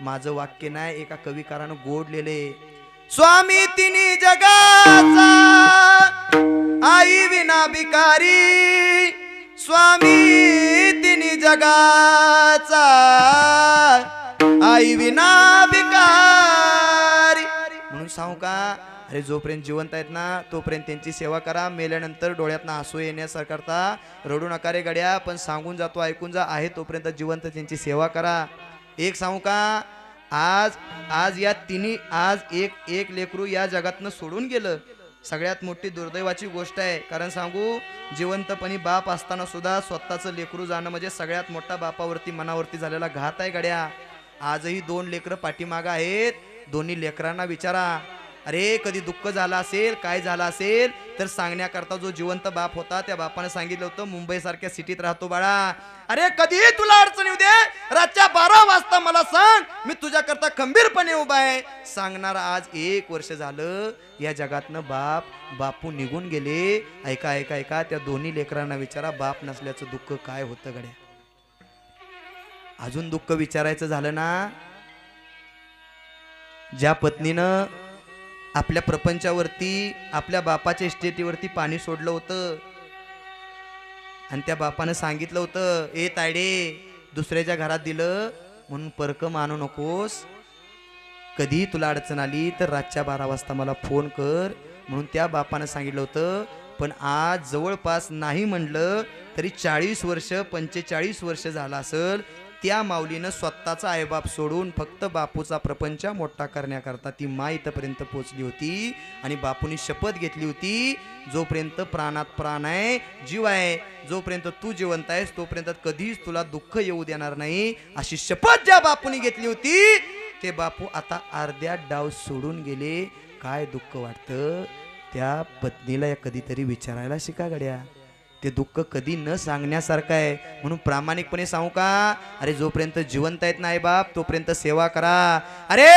माझं वाक्य नाही एका कविकारानं गोडलेले स्वामी तिनी जगाचा आई विना भिकारी. स्वामी तिनी जगाचा आई विना भिकारी. म्हणून सांगू का अरे जोपर्यंत जिवंत आहेत ना तोपर्यंत त्यांची सेवा करा मेल्यानंतर डोळ्यातनं हसू येण्यासारखा रडू नका रे गड्या पण सांगून जातो ऐकून जा आहे तोपर्यंत जिवंत त्यांची सेवा करा. एक सांगू का? आज आज या तिन्ही आज एक एक लेकरू या जगातनं सोडून गेलं. सगळ्यात मोठी दुर्दैवाची गोष्ट आहे. कारण सांगू जिवंतपणी बाप असताना सुद्धा स्वतःचं लेकरू जाणं म्हणजे सगळ्यात मोठा बापावरती मनावरती झालेला घात आहे गड्या. आजही दोन लेकरं पाठीमागं आहेत. दोन्ही लेकरांना विचारा. अरे कधी दुःख झालं असेल काय झालं असेल तर सांगण्याकरता जो जिवंत बाप होता त्या बापाने सांगितलं होतं मुंबई सारख्या सिटीत राहतो बाळा. अरे कधी तुला अडचण येऊ दे. रातच्या बारा वाजता मला सांग मी तुझ्याकरता खंबीरपणे उभा आहे. सांगणार आज एक वर्ष झालं या जगातनं बाप बापू निघून गेले. ऐका ऐका ऐका त्या दोन्ही लेकरांना विचारा बाप नसल्याचं दुःख काय होतं गड्या? अजून दुःख विचारायचं झालं ना? ज्या पत्नीनं आपल्या प्रपंचावरती आपल्या बापाच्या इस्टेटीवरती पाणी सोडलं होतं. आणि त्या बापानं सांगितलं होतं ए तायडे दुसऱ्याच्या घरात दिलं म्हणून परक मानू नकोस. कधी तुला अडचण आली तर रातच्या बारा वाजता मला फोन कर. म्हणून त्या बापानं सांगितलं होतं पण आज जवळपास नाही म्हणलं तरी चाळीस वर्ष पंचेचाळीस वर्ष झालं असेल त्या माऊलीनं स्वतःचा आईबाप सोडून फक्त बापूचा प्रपंच मोठा करण्याकरता ती मा इथपर्यंत पोचली होती आणि बापूनी शपथ घेतली होती जोपर्यंत प्राणात प्राण आहे जीव आहे जोपर्यंत तू जिवंत आहेस तोपर्यंत कधीच तुला दुःख येऊ देणार नाही अशी शपथ ज्या बापूनी घेतली होती ते बापू आता अर्ध्या डाव सोडून गेले. काय दुःख वाटतं? त्या पत्नीला कधीतरी विचारायला शिका गड्या. ते दुःख कधी न सांगण्यासारखं आहे. म्हणून प्रामाणिकपणे सांगू का? अरे जोपर्यंत जिवंत आहेत नाही बाप तोपर्यंत सेवा करा. अरे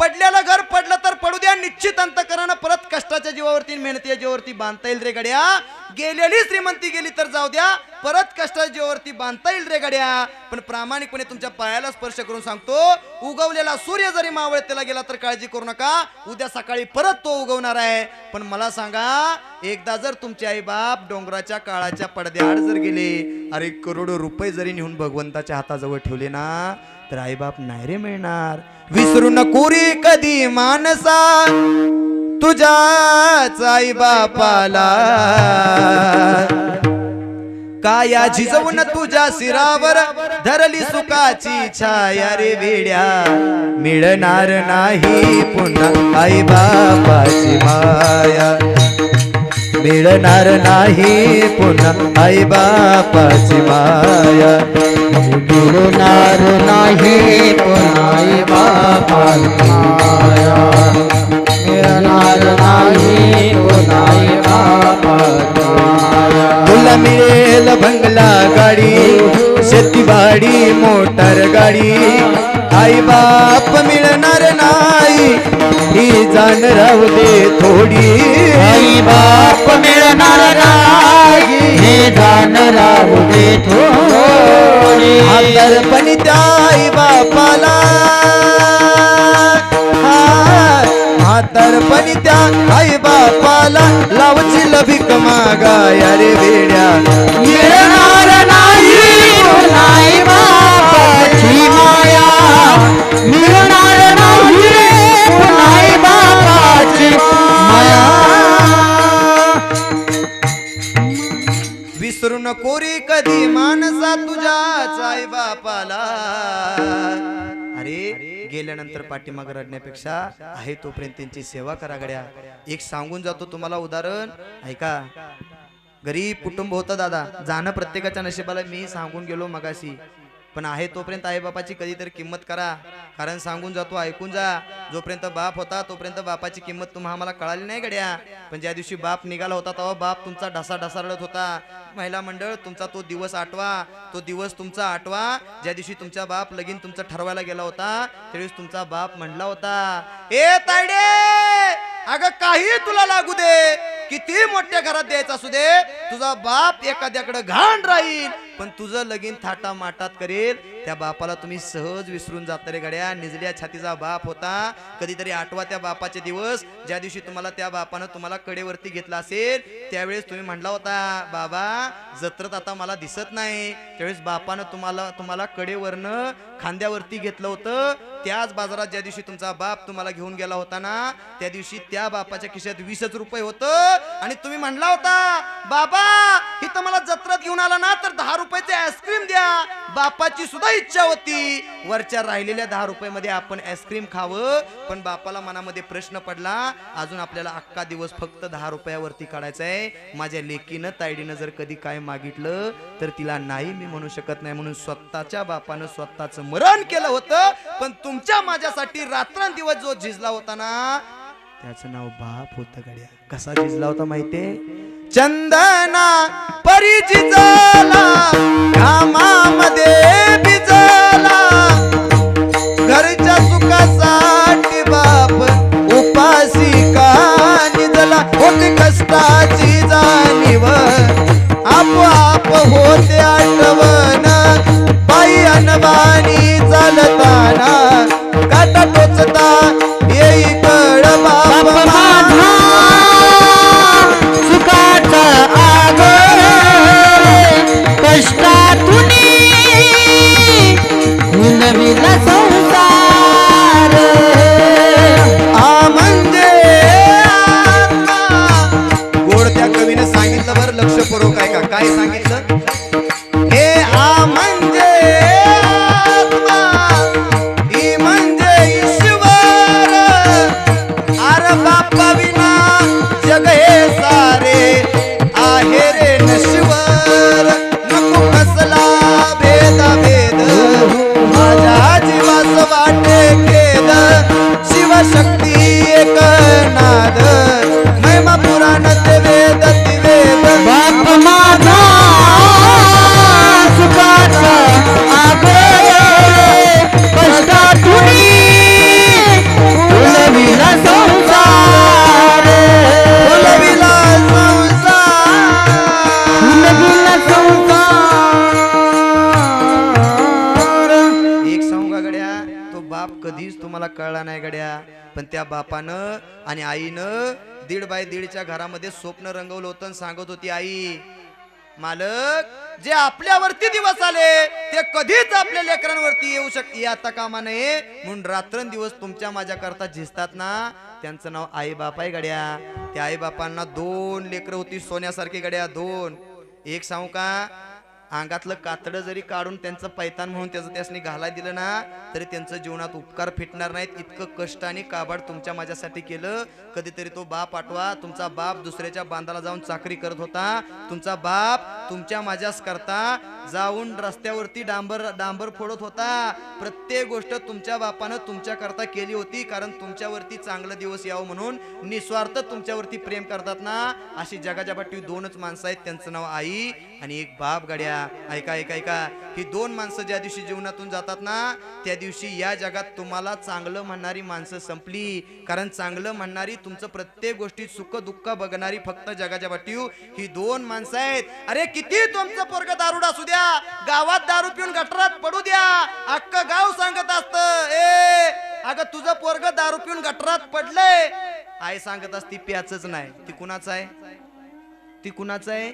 पडल्याला घर पडलं तर पडू द्या निश्चित अंतकरानं परत कष्टाच्या जीवावरती मेहनतीच्या जीवावरती बांधता येईल रे गड्या. गेलेली श्रीमंती गेली तर जाऊ द्या परत कष्टाच्या जीवावरती बांधता येईल रे गड्या. पण प्रामाणिकपणे तुमच्या पायाला स्पर्श करून सांगतो उगवलेला सूर्य जरी मावळतेला गेला तर काळजी करू नका उद्या सकाळी परत तो उगवणार आहे. पण मला सांगा एकदा जर तुमचे आई बाप डोंगराच्या काळाच्या पडद्याआड जर गेले अरे करोडो रुपये जरी नेऊन भगवंताच्या हाताजवळ ठेवले ना तर आई बाप नाही रे मिळणार. विसरू नकोरी कधी मानसा. तुझ्याच आई बापाला. काया झिजवून तुझ्या शिरावर धरली सुखाची छाया रे वेड्या. मिळणार नाही पुन्हा आई बापाची माया. मिळणार नाही पुन्हा आई बापाची माया. गिरणार नाही पुन्हा बापा माया. मिळणार नाही पुन्हा बापा माया. तुला मिळेल बंगला गाडी शेतीवाडी मोटर गाडी. आई बाप मिळणार नाही ही जाण राहू दे थोडी. आई बाप मिळणार नाही हे जाण राहू दे थोडी. आदरपणी त्या आई बापाला. म्हातारपणी त्या आई बापाला. लावची लभिक मागाया रे वेड्या. मिळणार नाही पुन्हा बापाची माया. मिळणार नाही. विसरू नको रे कधी माणसा तुझ्या आई बापाला. अरे गेल्यानंतर पाठीमाग रडण्यापेक्षा आहे तोपर्यंत त्यांची सेवा करा गड्या. एक सांगून जातो तुम्हाला उदाहरण. ऐका. गरीब कुटुंब होतं दादा. जाणं प्रत्येकाच्या नशिबाला मी सांगून गेलो मगाशी. पण आहे तोपर्यंत आईबापाची कधीतरी किंमत करा. कारण सांगून जातो ऐकून जा. जोपर्यंत बाप होता तोपर्यंत बापाची किंमत तुम्हा आम्हाला कळाली नाही गड्या. पण ज्या दिवशी बाप निघाला होता तेव्हा बाप तुमचा ढसा ढसा रडत होता. महिला मंडळ तुमचा तो दिवस आठवा. तो दिवस तुमचा आठवा. ज्या दिवशी तुमचा बाप लगीन तुमचा ठरवायला गेला होता त्यावेळेस तुमचा बाप म्हणला होता ए तायडे! अगं काही तुला लागू दे. किती मोठ्या घरात द्यायचा असू दे. तुझा बाप एखाद्याकडे घाण राहील. पण तुझं लगीन थाटा माटात करेल. त्या बापाला तुम्ही सहज विसरून जाता रे गड्या. निजल्या छातीचा बाप होता. कधीतरी आठवा त्या बापाचे दिवस. ज्या दिवशी तुम्हाला त्या बापानं तुम्हाला कडेवरती घेतला असेल त्यावेळेस तुम्ही म्हणला होता बाबा जत्रत आता मला दिसत नाही. त्यावेळेस बापानं तुम्हाला तुम्हाला कडेवरनं खांद्यावरती घेतलं होतं. त्याच बाजारात ज्या दिवशी तुमचा बाप तुम्हाला घेऊन गेला होता ना त्या दिवशी त्या बापाच्या खिशात वीसच रुपये होतं. आणि तुम्ही म्हणला होता बाबा इथं मला जत्रात घेऊन आला ना तर दहा रुपयाचे आईस्क्रीम द्या. बापाची सुद्धा इच्छा होती वरच्या राहिलेल्या दहा रुपयामध्ये आपण आईस्क्रीम खावं. पण बापाला मनामध्ये प्रश्न पडला अजून आपल्याला अख्खा दिवस फक्त दहा रुपयावरती काढायचा आहे. माझ्या लेकीनं तायडीनं जर कधी काय मागितलं तर तिला नाही मी म्हणू शकत नाही. म्हणून स्वतःच्या बापानं स्वतःच मरण केलं होतं. पण तुमच्या माझ्यासाठी रात्रंदिवस जो झिजला होता ना त्याचं नाव बाप होतं गड्या. कसा झिजला होता माहितीये? चंदना परी झिजला होती कष्टाची जाणीव आपोआप होते आठवण. बाई अनबाणी चालत त्या बापानं आणि आईनं दीड बाय दीडच्या घरामध्ये स्वप्न रंगवलं होतं आणि सांगत होती आई मालक जे आपल्यावरती दिवस आले ते कधीच आपल्या लेकरांवरती येऊ शक आता कामा नये म्हणून रात्रंदिवस तुमच्या माझ्या करता झिजतात ना? त्यांचं नाव आई बाप आहे गड्या. त्या आई बापांना दोन लेकरं होती सोन्यासारखी गड्या दोन. एक सांगू का? अंगातलं कातडं जरी काढून त्यांचं पैतान म्हणून त्याचं त्यासनी घालायला दिलं ना तरी त्यांचं जीवनात उपकार फिटणार नाहीत. इतकं कष्ट आणि काबाड तुमच्या माझ्यासाठी केलं. कधीतरी तो बाप आठवा तुमचा बाप दुसऱ्याच्या बांधाला जाऊन चाकरी करत होता. तुमचा बाप तुमच्या माझ्याच करता. जाऊन रस्त्यावरती डांबर डांबर फोडत होता. प्रत्येक गोष्ट तुमच्या बापानं तुमच्या करता केली होती कारण तुमच्यावरती चांगलं दिवस यावं म्हणून निस्वार्थ तुमच्यावरती प्रेम करतात ना अशी जगाच्या पाठी दोनच माणसं आहेत. त्यांचं नाव आई आणि एक बाप गाड्या. ऐका ऐका ऐका. ही दोन माणसं ज्या दिवशी जीवनातून जातात ना त्या दिवशी या जगात तुम्हाला चांगलं म्हणणारी माणसं संपली. कारण चांगलं म्हणणारी तुमचं प्रत्येक गोष्टीत सुख दुःख बघणारी फक्त जगाच्या पाठीव ही दोन माणसं आहेत. अरे किती तुमचं पोरग दारुड असू द्या. गावात दारू पिऊन गटरात पडू द्या. अख्खं गाव सांगत असत. ए अगं तुझं पोरग दारू पिऊन गटरात पडलंय. आई सांगत असती प्याचच नाही. ती कुणाचं आहे? ती कुणाचं आहे?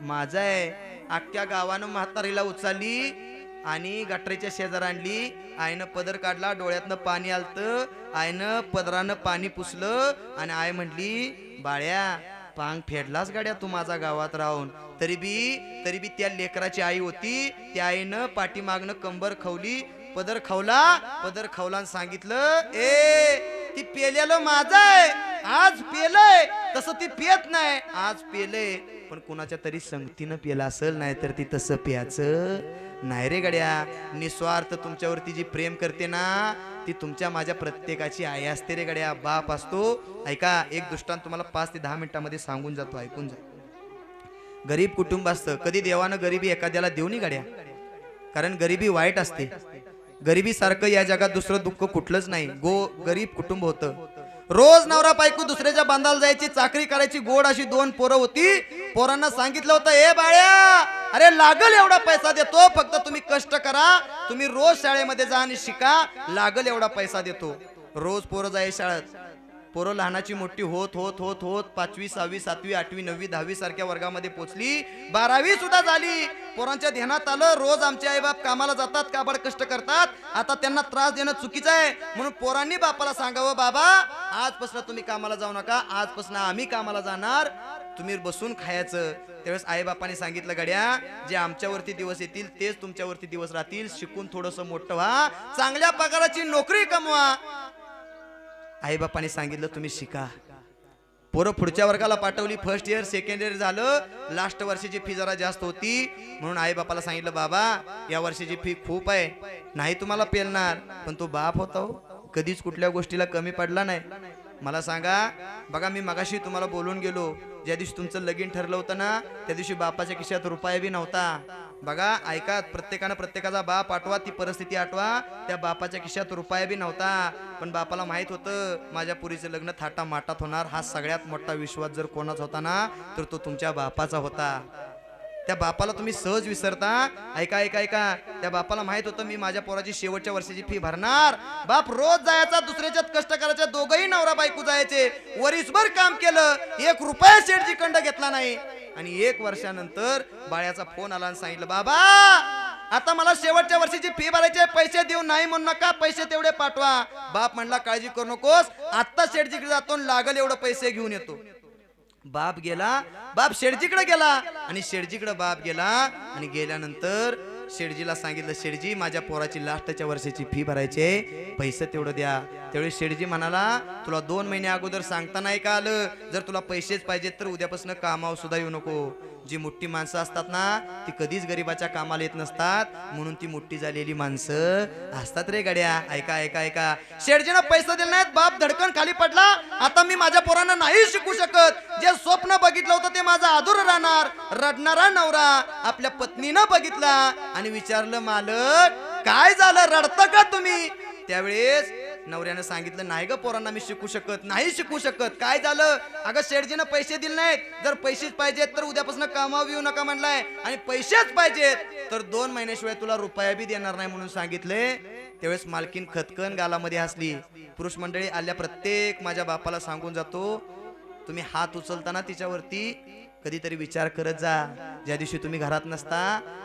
माझं आहे. अख्ख्या गावानं म्हातारीला उचलली आणि गटरेच्या शेजार आणली. आईनं पदर काढला डोळ्यातनं पाणी आलतं. आईनं पदरानं पाणी पुसलं आणि आई म्हटली बाळ्या पांग फेडलाच गाड्या तू माझा गावात राहून. तरी बी तरी बी त्या लेकराची आई होती. त्या आईनं पाठीमागनं कंबर खवली पदर खवला पदर खवला सांगितलं ए ती पेल्यालो माझं आहे. आज पेलय तसं ती पियत नाही. आज पेलय पण कुणाच्या तरी संगतीनं पेला असेल नाही तर ती तसं प्यायचं नाही रे गड्या. निस्वार्थ तुमच्यावरती जी प्रेम करते ना ती तुमच्या माझ्या प्रत्येकाची आई असते रे गड्या. बाप असतो. ऐका एक दृष्टांत तुम्हाला पाच ते दहा मिनिटांमध्ये सांगून जातो ऐकून जा गरीब कुटुंब असतं. कधी देवानं गरिबी एखाद्याला देऊ नये गड्या. कारण गरिबी वाईट असते. गरिबी सारखं या जगात दुसरं दुःख कुठलंच नाही. गो गरीब कुटुंब होतं. रोज नवरा बायको दुसऱ्याच्या बांधाला जायची चाकरी करायची गोड अशी दोन पोरं होती. पोरांना सांगितलं होतं ए बाळ्या अरे लागल एवढा पैसा देतो फक्त तुम्ही कष्ट करा. तुम्ही रोज शाळेमध्ये जा आणि शिका लागल एवढा पैसा देतो. रोज पोरं जाय शाळेत. पोरं लहानाची मोठी होत होत होत होत पाचवी सहावी सातवी आठवी नववी दहावी सारख्या वर्गामध्ये पोचली. बारावी सुद्धा झाली. पोरांच्या ध्यानात आलं रोज आमचे आईबाप कामाला जातात काबड कष्ट करतात. आता त्यांना त्रास देणं चुकीचं आहे. म्हणून पोरांनी बापाला सांगावं बाबा आजपासून तुम्ही कामाला जाऊ नका. आजपासून आम्ही कामाला जाणार. तुम्ही बसून खायचं. त्यावेळेस आईबापाने सांगितलं गड्या जे आमच्यावरती दिवस येतील तेच तुमच्यावरती दिवस राहतील. शिकून थोडंसं मोठं व्हा. चांगल्या पगाराची नोकरी कमवा. आईबापाने सांगितलं तुम्ही शिका. पोरं पुढच्या वर्गाला पाठवली. फर्स्ट इयर सेकंड इयर झालं. लास्ट वर्षाची फी जरा जास्त होती. म्हणून आई बापाला सांगितलं बाबा या वर्षाची फी खूप आहे. नाही तुम्हाला पेलणार पण तो बाप होता हो. कधीच कुठल्या गोष्टीला कमी पडला नाही. मला सांगा बघा मी मगाशी तुम्हाला बोलून गेलो. ज्या दिवशी तुमचं लगीन ठरलं होतं ना त्या दिवशी बापाच्या खिशात रुपया बी नव्हता. बघा ऐका प्रत्येकानं प्रत्येकाचा बाप आठवा ती परिस्थिती आठवा. त्या बापाच्या खिशात रुपया बी नव्हता. पण बापाला माहीत होतं माझ्या पुरीचं लग्न थाटा माटात होणार. हा सगळ्यात मोठा विश्वास जर कोणाचा होता ना तर तो तुमच्या बापाचा होता. त्या बापाला तुम्ही सहज विसरता. ऐका ऐका ऐका. त्या बापाला माहीत होतं मी माझ्या पोराची शेवटच्या वर्षाची फी भरणार. बाप रोज जायचा दुसऱ्याच्यात कष्ट करायच्या दोघही नवरा बायको जायचे. वरीसभर काम केलं एक रुपया शेठजी कंड घेतला नाही. आणि एक वर्षानंतर बाळ्याचा फोन आला आणि सांगितलं बाबा आता मला शेवटच्या वर्षीची फी भरायची पैसे देऊ नाही म्हणू नका पैसे तेवढे पाठवा. बाप म्हणला काळजी करू नकोस आत्ता शेठजीकडे जातो लागल एवढं पैसे घेऊन येतो. बाप गेला बाप शेडजीकडे गेला आणि शेडजीकडे बाप गेला आणि गेल्यानंतर शेडजीला सांगितलं शेडजी माझ्या पोराची लास्टच्या वर्षाची फी भरायचे पैसे तेवढं द्या. त्यावेळी शेडजी म्हणाला तुला दोन महिने अगोदर सांगता नाही का आलं? जर तुला पैसेच पाहिजेत तर उद्यापासून कामावर सुद्धा येऊ नको. जी मोठी माणसं असतात ना ती कधीच गरीबाच्या कामाला येत नसतात. म्हणून ती मोठी झालेली माणसं असतात रे गड्या. ऐका ऐका ऐका. शेडजीनं पैसा दिला नाहीत बाप धडकन खाली पडला. आता मी माझ्या पोरांना नाही शिकू शकत. जे स्वप्न बघितलं होतं ते माझं अधुर राहणार. रडणारा नवरा आपल्या पत्नीनं बघितला आणि विचारलं मालक काय झालं? रडतं का तुम्ही? त्यावेळेस नवऱ्यानं सांगितलं नाही ग पोरांना मी शिकू शकत नाही शिकू शकत. काय झालं? अगं शेठजीनं पैसे दिले नाहीत. जर पैसेच पाहिजेत तर उद्यापासून कामावर येऊ नका म्हणलाय. आणि पैसेच पाहिजेत तर दोन महिन्याशिवाय तुला रुपया बी देणार नाही म्हणून सांगितले. त्यावेळेस मालकीन खतकन गालामध्ये हसली. पुरुष मंडळी आल्या प्रत्येक माझ्या बापाला सांगून जातो तुम्ही हात उचलताना तिच्यावरती कधीतरी विचार करत जा. ज्या दिवशी तुम्ही घरात नसता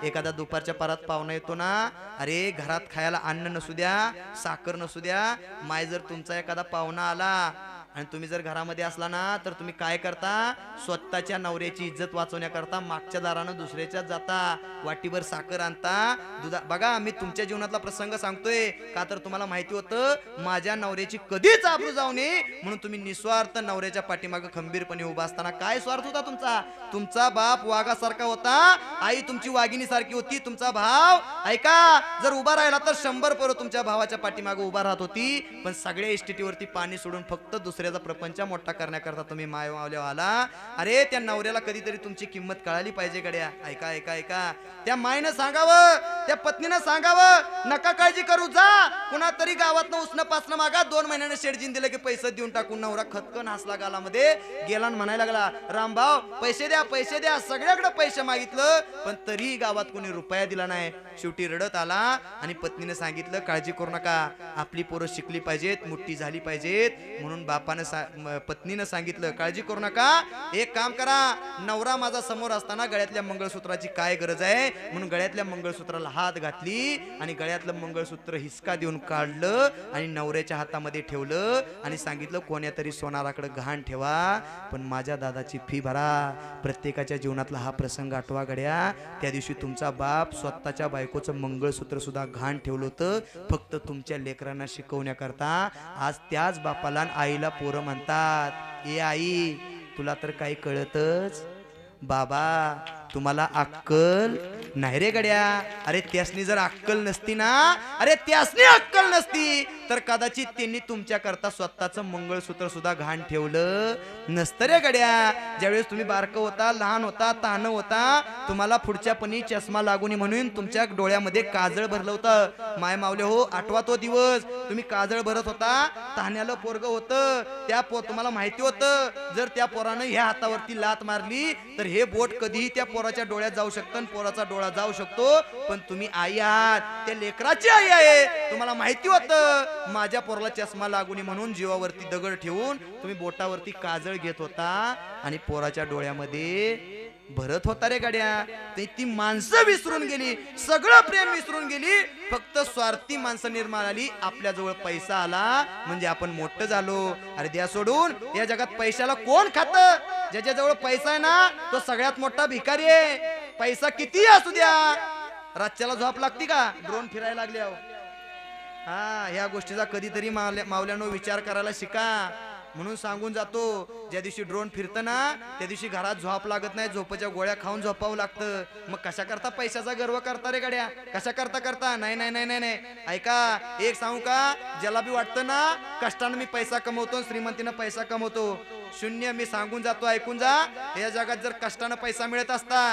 एखादा दुपारच्या परत पाहुणा येतो ना अरे घरात खायला अन्न नसू द्या साखर नसू द्या माय जर तुमचा एखादा पाहुणा आला आणि तुम्ही जर घरामध्ये असला ना तर तुम्ही काय करता? स्वतःच्या नवऱ्याची इज्जत वाचवण्याकरता मागच्या दारानं दुसऱ्याच्या जाता वाटीभर साखर आणता दुधा बघा मी तुमच्या जीवनातला प्रसंग सांगतोय. का तर तुम्हाला माहिती होतं माझ्या नवऱ्याची कधीच आबरू जाऊ नये म्हणून तुम्ही निस्वार्थ नवऱ्याच्या पाठीमागं खंबीरपणे उभा असताना काय स्वार्थ होता तुमचा? तुमचा बाप वाघासारखा होता आई तुमची वाघिणी सारखी होती तुमचा भाव. ऐका जर उभा राहिला तर शंभर पोरं तुमच्या भावाच्या पाठीमागे उभा राहत होती पण सगळ्या इस्टेटीवरती पाणी सोडून फक्त दुसऱ्याचा प्रपंच मोठा करण्याकरता तुम्ही माय मावल्या आला. अरे त्या नवऱ्याला कधीतरी तुमची किंमत कळाली पाहिजे गड्या. ऐका ऐका ऐका. त्या मायनं सांगावं त्या पत्नीनं सांगावं नका काळजी करू जा. कुणा तरी गावातनं उसनं पासनं मागा. दोन महिन्यानं शेडजीन दिलं की पैसे देऊन टाकून नवरा खतकन हसला गालामध्ये. गेला आणि म्हणायला लागला रामभाव पैसे द्या पैसे द्या. सगळ्याकडे पैसे मागितलं पण तरीही गावात कोणी रुपया दिला नाही. शेवटी रडत आला आणि पत्नीने सांगितलं काळजी करू नका. आपली पोरं शिकली पाहिजेत मोठी झाली पाहिजेत. म्हणून बापानं सा- पत्नीनं सांगितलं काळजी करू नका. एक काम करा. नवरा माझा समोर असताना गळ्यातल्या मंगळसूत्राची काय गरज आहे? म्हणून गळ्यातल्या मंगळसूत्राला हात घातली आणि गळ्यातलं मंगळसूत्र हिसका देऊन काढलं आणि नवऱ्याच्या हातामध्ये ठेवलं आणि सांगितलं कोण्यातरी सोनाराकडं सोनाराकडे ठेवा पण माझ्या दादाची फी भरा. प्रत्येकाच्या जीवनातला हा प्रसंग आठवा गड्या त्या दिवशी तुमचा बाप स्वतःच्या बायकोचं मंगळसूत्र सुद्धा घाण ठेवलं होतं फक्त तुमच्या लेकरांना शिकवण्याकरता. आज त्याच बापाला आईला पोरं म्हणतात ए आई तुला तर काही कळतच. बाबा तुम्हाला अक्कल नाही रे गड्या. अरे त्यासनी जर अक्कल नसती ना अरे त्यासनी अक्कल नसती तर कदाचित त्यांनी तुमच्या करता स्वतःचं मंगळसूत्र सुद्धा घाण ठेवलं नसतं रे गड्या. ज्यावेळेस तुम्ही बारकं होता लहान होता तान होता तुम्हाला पुढच्या पणी चष्मा लागू म्हणून तुमच्या डोळ्यामध्ये काजळ भरलं होतं. माय मावले हो आठवा तो दिवस. तुम्ही काजळ भरत होता तान्याला पोरग होतं त्या पो तुम्हाला माहिती होतं जर त्या पोरानं ह्या हातावरती लात मारली तर हे बोट कधीही त्या पोरा पोराच्या डोळ्यात जाऊ शकतं आणि पोराचा डोळा जाऊ शकतो. पण तुम्ही आई आहात. त्या लेकराची आई आहे. तुम्हाला माहिती होतं. माझ्या पोराला चष्मा लागू नये म्हणून जीवावरती दगड ठेवून तुम्ही बोटावरती काजळ घेत होता आणि पोराच्या डोळ्यामध्ये भरत होता रे गाड्या. ते ती माणसं विसरून गेली. सगळं प्रेम विसरून गेली. फक्त स्वार्थी माणसं निर्माण आली. आपल्या जवळ पैसा आला. म्हणजे आपण मोठं झालो. अरे द्या सोडून. या जगात पैशाला कोण खात? ज्याच्या जवळ पैसा आहे ना तो सगळ्यात मोठा भिकारी आहे. पैसा किती असू द्या. रातच्याला झोप लागती का? ड्रोन फिरायला लागले अहो. हा ह्या गोष्टीचा कधीतरी मावल्या मावल्यानो विचार करायला शिका. म्हणून सांगून जातो ज्या दिवशी ड्रोन फिरतं ना त्या दिवशी घरात झोप लागत नाही झोपच्या गोळ्या खाऊन झोपावं लागतं. मग कशा करता पैशाचा गर्व करता रे गड्या? कशा करता करता? नाही नाही नाही नाही नाही. ऐका एक सांगू का? ज्याला बी वाटतं ना कष्टानं मी पैसा कमवतो श्रीमंतीनं पैसा कमवतो. शून्य मी सांगून जातो ऐकून जा. या जगात जर कष्टानं पैसा मिळत असता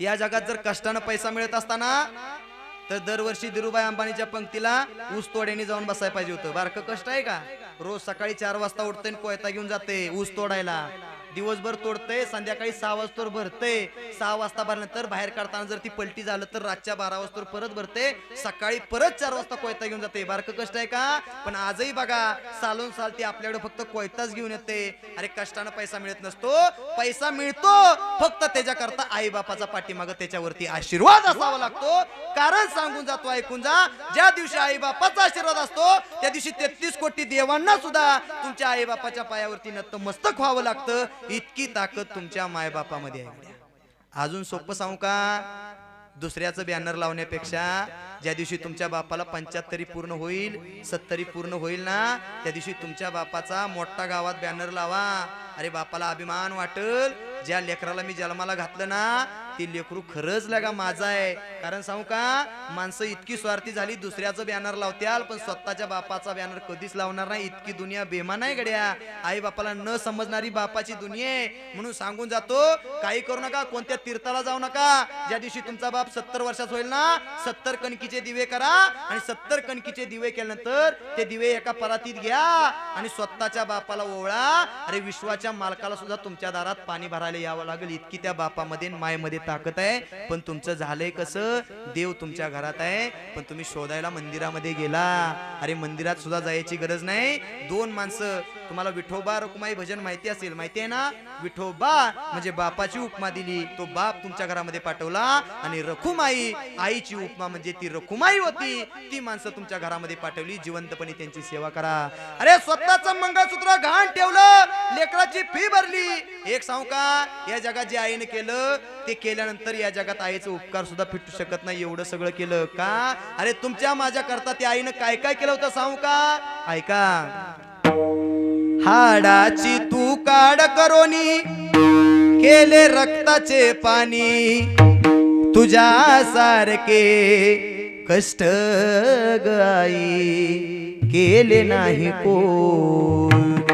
या जगात जर कष्टानं पैसा मिळत असताना तर दरवर्षी धीरूभाई अंबानीच्या पंक्तीला ऊस तोड्याने जाऊन बसायला पाहिजे होतं. बारकं कष्ट आहे का? रोज सकाळी चार वाजता उठते आणि कोयता घेऊन जाते ऊस तोडायला. दिवसभर तोडतंय संध्याकाळी सहा वाजता भरते सहा वाजता भरल्यानंतर बाहेर काढताना जर ती पलटी झालं तर रातच्या बारा वाजता परत भरते सकाळी परत चार वाजता कोयता घेऊन जाते बारकं कष्ट आहे का? पण आजही बघा सालून साल ती आपल्याकडे फक्त कोयताच घेऊन येते. अरे कष्टानं पैसा मिळत नसतो. पैसा मिळतो फक्त त्याच्याकरता आई बापाचा पाठीमाग त्याच्यावरती आशीर्वाद असावा लागतो. कारण सांगून जातो ऐकून जा. ज्या दिवशी आई बापाचा आशीर्वाद असतो त्या दिवशी तेहतीस कोटी देवांना सुद्धा तुमच्या आई बापाच्या पायावरती नतमस्तक व्हावं लागतं. इतकी ताकद तुमच्या मायबापामध्ये आहे. अजून सोपं सांगू का? दुसऱ्याचं बॅनर लावण्यापेक्षा ज्या दिवशी तुमच्या बापाला पंच्याहत्तरी पूर्ण होईल सत्तरी पूर्ण होईल ना त्या दिवशी तुमच्या बापाचा मोठा गावात बॅनर लावा. अरे बापाला अभिमान वाटल. ज्या लेकराला मी जन्माला घातलं ना ती लेकरू खरंच लगा माझा आहे. कारण सांगू का माणसं इतकी स्वार्थी झाली दुसऱ्याचं बॅनर लावत्याल पण स्वतःच्या बापाचा बॅनर कधीच लावणार नाही. इतकी दुनिया बेमान आहे गड्या. आई बापाला न समजणारी बापाची दुनिया आहे. म्हणून सांगून जातो काही करू नका कोणत्या तीर्थाला जाऊ नका. ज्या दिवशी तुमचा बाप सत्तर वर्षात होईल ना सत्तर कणकीचे दिवे करा आणि सत्तर कणकीचे दिवे केल्यानंतर ते दिवे एका परातीत घ्या आणि स्वतःच्या बापाला ओवळा. अरे विश्वाच्या मालकाला सुद्धा तुमच्या दारात पाणी भरायला यावं लागेल. इतकी त्या बापामध्ये मायमध्ये ताकद आहे. पण तुमचं झालंय कसं? देव तुमच्या घरात आहे. पण तुम्ही शोधायला मंदिरामध्ये गेला. अरे मंदिरात सुद्धा जायची गरज नाही. दोन माणसं. तुम्हाला विठोबा रुक्माई भजन माहिती असेल. माहिती आहे ना? विठोबा म्हणजे बापाची उपमा दिली. तो बाप तुमच्या घरामध्ये पाठवला. आणि रखुमाई आईची उपमा म्हणजे ती रखुमाई होती. ती माणसं तुमच्या घरामध्ये पाठवली. जिवंतपणे त्यांची सेवा करा. अरे स्वतःच मंगळसूत्र घाण ठेवलं. लेकराची फी भरली. एक सांग का या जगात जे आईने केलं ते गेल्यानंतर या जगात आईचे उपकार सुद्धा फिटू शकत नाही. एवढं सगळं केलं का? अरे तुमच्या माझ्या करता त्या आईनं काय काय केलं होतं सांगू का? ऐका. हाडाची तू काड करोनी केले रक्ताचे पाणी तुझ्या सारखे कष्ट गाई केले नाही कोण.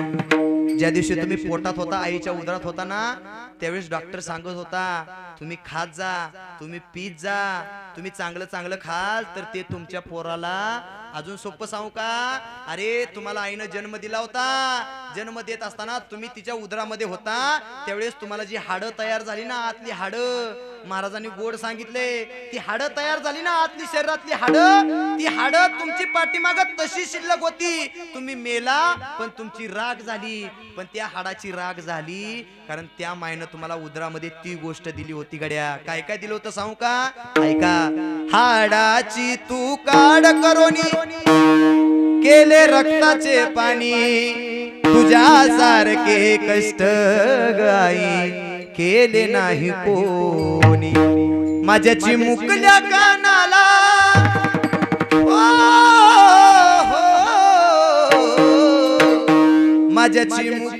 ज्या दिवशी तुम्ही पोटात होता आईच्या उदरात होता ना त्यावेळेस डॉक्टर सांगत होता तुम्ही खात जा तुम्ही पीत जा तुम्ही चांगलं चांगलं खाल तर ते तुमच्या पोराला अजून सोपं सांगू का? अरे तुम्हाला आईनं जन्म दिला होता. जन्म देत असताना तुम्ही तिच्या उदरामध्ये होता. त्यावेळेस तुम्हाला जी हाडं तयार झाली ना आतली हाडं महाराजांनी गोड सांगितले. ती हाडं तयार झाली ना आतली शरीरातली हाडं ती हाडं तुमची पाठीमाग तशी शिल्लक होती. तुम्ही मेला पण तुमची राग झाली. पण त्या हाडाची राग झाली कारण त्या मायनं तुम्हाला उदरामध्ये ती गोष्ट दिली होती गड्या. काय काय दिलं होतं सांगू का? ऐका. हाडाची तू काड करोनी. केले रक्ताचे पाणी. तुझ्या सारखे कष्ट गाई केले नाही कोणी. माझ्याची मुकल्या कानाला. हो, हो, हो. माझ्याची मुक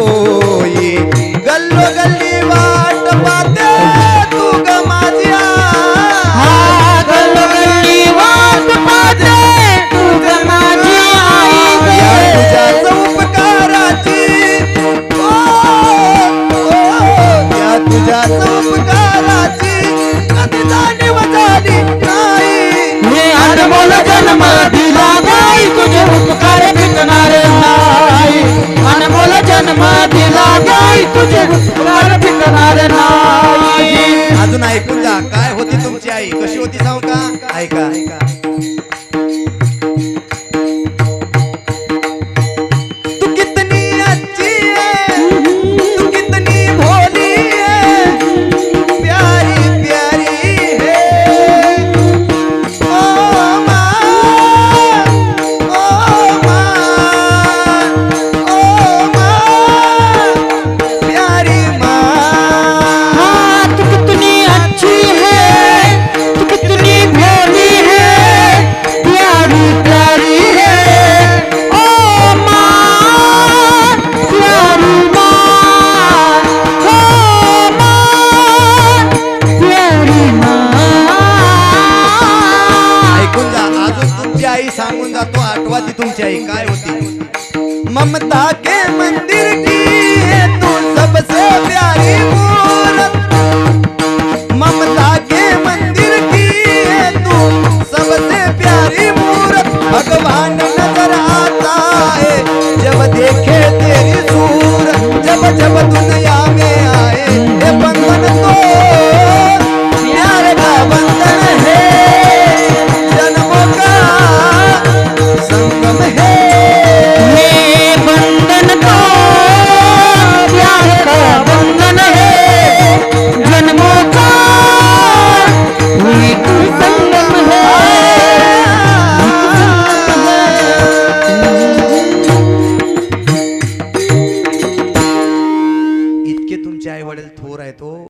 अजून ऐकून जा काय होती तुमची आई? कशी होती सांग का ऐका.